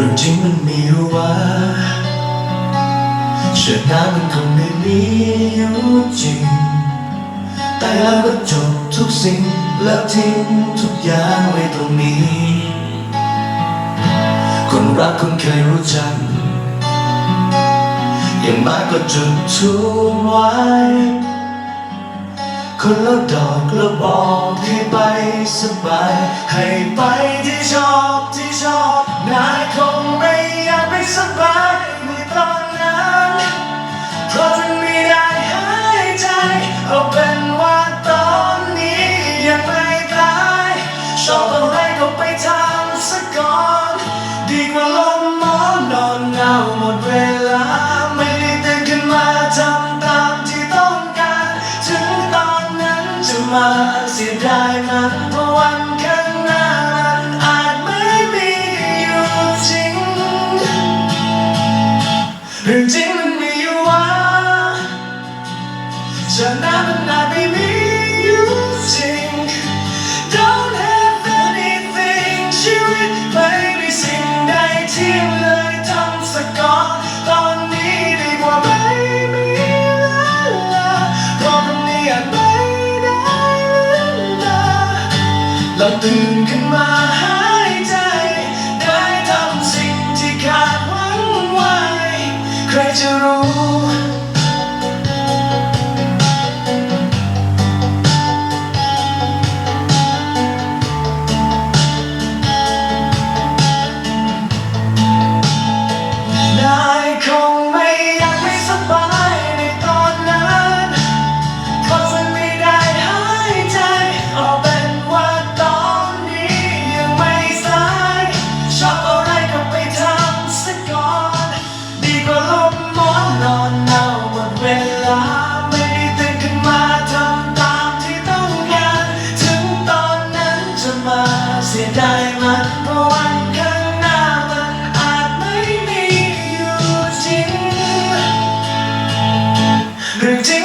รื่องจริงมันมีอยู่ว่าเชื่อน้ำมันคงไม่มีอยู่จริงแต่แล้วก็จบทุกสิ่งแล้วทิ้งทุกอย่างไว้ตรงนี้ คนรักคนเคยรู้จักอย่างมากก็จุดทูบไว้ คนละดอกแล้วบอกให้ไปสบาย ให้ไปที่ชอบ เรื่องจริงมันมีอยู่ว่าฉันนั้นมันอาจไม่มีอยู่จริง Don't have anything ชีวิตไม่มีสิ่งใดที่เลยทำสักก่อนตอนนี้ดีกว่าไม่มีแล้วล่ะเพราะมันนี้อาจไม่ได้เวลาเราตื่นขึ้นมา วันข้างหน้ามันอาจไม่มีอยู่จริงเรื่องจริง